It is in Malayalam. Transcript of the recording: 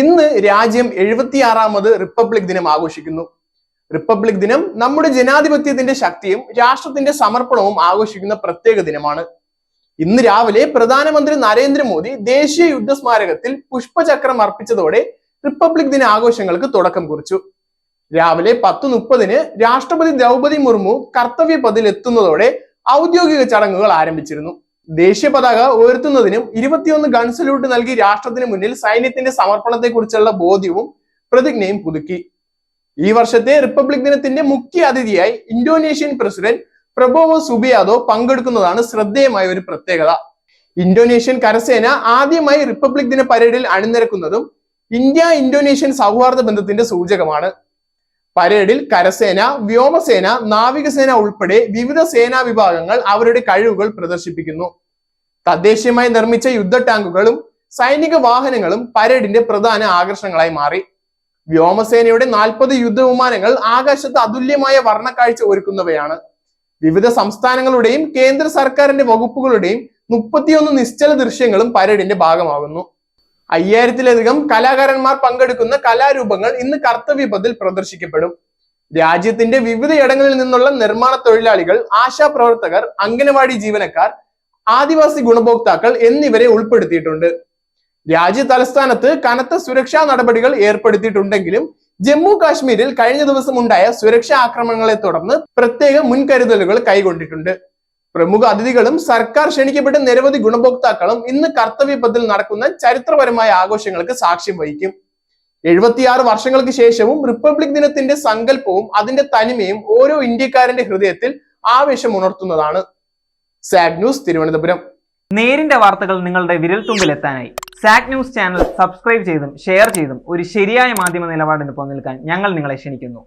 ഇന്ന് രാജ്യം എഴുപത്തിയാറാമത് റിപ്പബ്ലിക് ദിനം ആഘോഷിക്കുന്നു. റിപ്പബ്ലിക് ദിനം നമ്മുടെ ജനാധിപത്യത്തിന്റെ ശക്തിയും രാഷ്ട്രത്തിന്റെ സമർപ്പണവും ആഘോഷിക്കുന്ന പ്രത്യേക ദിനമാണ്. ഇന്ന് രാവിലെ പ്രധാനമന്ത്രി നരേന്ദ്രമോദി ദേശീയ യുദ്ധ സ്മാരകത്തിൽ പുഷ്പചക്രം അർപ്പിച്ചതോടെ റിപ്പബ്ലിക് ദിന ആഘോഷങ്ങൾക്ക് തുടക്കം കുറിച്ചു. രാവിലെ പത്ത് മുപ്പതിന് രാഷ്ട്രപതി ദ്രൗപദി മുർമു കർത്തവ്യ പതിൽ എത്തുന്നതോടെ ഔദ്യോഗിക ചടങ്ങുകൾ ആരംഭിച്ചിരുന്നു. ദേശീയ പതാക ഉയർത്തുന്നതിനും ഇരുപത്തിയൊന്ന് ഗൺ സല്യൂട്ട് നൽകി രാഷ്ട്രത്തിന് മുന്നിൽ സൈന്യത്തിന്റെ സമർപ്പണത്തെക്കുറിച്ചുള്ള ബോധ്യവും പ്രതിജ്ഞയും പുതുക്കി. ഈ വർഷത്തെ റിപ്പബ്ലിക് ദിനത്തിന്റെ മുഖ്യ അതിഥിയായി ഇന്തോനേഷ്യൻ പ്രസിഡന്റ് പ്രബോവോ സുബിയാദോ പങ്കെടുക്കുന്നതാണ് ശ്രദ്ധേയമായ ഒരു പ്രത്യേകത. ഇന്തോനേഷ്യൻ കരസേന ആദ്യമായി റിപ്പബ്ലിക് ദിന പരേഡിൽ അണിനിരക്കുന്നതും ഇന്ത്യ ഇന്തോനേഷ്യൻ സൗഹാർദ്ദ ബന്ധത്തിന്റെ സൂചകമാണ്. പരേഡിൽ കരസേന വ്യോമസേന നാവികസേന ഉൾപ്പെടെ വിവിധ സേനാ വിഭാഗങ്ങൾ അവരുടെ കഴിവുകൾ പ്രദർശിപ്പിക്കുന്നു. തദ്ദേശീയമായി നിർമ്മിച്ച യുദ്ധ ടാങ്കുകളും സൈനിക വാഹനങ്ങളും പരേഡിന്റെ പ്രധാന ആകർഷണങ്ങളായി മാറി. വ്യോമസേനയുടെ നാൽപ്പത് യുദ്ധവിമാനങ്ങൾ ആകാശത്ത് അതുല്യമായ വർണക്കാഴ്ച ഒരുക്കുന്നവയാണ്. വിവിധ സംസ്ഥാനങ്ങളുടെയും കേന്ദ്ര സർക്കാരിന്റെ വകുപ്പുകളുടെയും മുപ്പത്തിയൊന്ന് നിശ്ചല ദൃശ്യങ്ങളും പരേഡിന്റെ ഭാഗമാകുന്നു. അയ്യായിരത്തിലധികം കലാകാരന്മാർ പങ്കെടുക്കുന്ന കലാരൂപങ്ങൾ ഇന്ന് കർത്തവ്യപഥിൽ പ്രദർശിക്കപ്പെടും. രാജ്യത്തിന്റെ വിവിധയിടങ്ങളിൽ നിന്നുള്ള നിർമ്മാണ തൊഴിലാളികൾ ആശാപ്രവർത്തകർ അംഗനവാടി ജീവനക്കാർ ആദിവാസി ഗുണഭോക്താക്കൾ എന്നിവരെ ഉൾപ്പെടുത്തിയിട്ടുണ്ട്. രാജ്യ തലസ്ഥാനത്ത് കനത്ത സുരക്ഷാ നടപടികൾ ഏർപ്പെടുത്തിയിട്ടുണ്ടെങ്കിലും ജമ്മു കാശ്മീരിൽ കഴിഞ്ഞ ദിവസം ഉണ്ടായ സുരക്ഷാ ആക്രമണങ്ങളെ തുടർന്ന് പ്രത്യേക മുൻകരുതലുകൾ കൈക്കൊണ്ടിട്ടുണ്ട് പ്രമുഖ അതിഥികളും സർക്കാർ ക്ഷണിക്കപ്പെട്ട നിരവധി ഗുണഭോക്താക്കളും ഇന്ന് കർത്തവ്യപഥത്തിൽ നടക്കുന്ന ചരിത്രപരമായ ആഘോഷങ്ങൾക്ക് സാക്ഷ്യം വഹിക്കും. എഴുപത്തിയാറ് വർഷങ്ങൾക്ക് ശേഷവും റിപ്പബ്ലിക് ദിനത്തിന്റെ സങ്കല്പവും അതിന്റെ തനിമയും ഓരോ ഇന്ത്യക്കാരന്റെ ഹൃദയത്തിൽ ആവേശം ഉണർത്തുന്നതാണ്. Zag news Thiruvananthapuram. നേരിന്റെ വാർത്തകൾ നിങ്ങളുടെ വിരൽത്തുമ്പിലെത്താനായി. സാഗ് ന്യൂസ് ചാനൽ സബ്സ്ക്രൈബ് ചെയ്തും ഷെയർ ചെയ്തും ഒരു ശരിയായ മാധ്യമ നിലപാടിന് പോകാൻ ഞങ്ങൾ നിങ്ങളെ ക്ഷണിക്കുന്നു.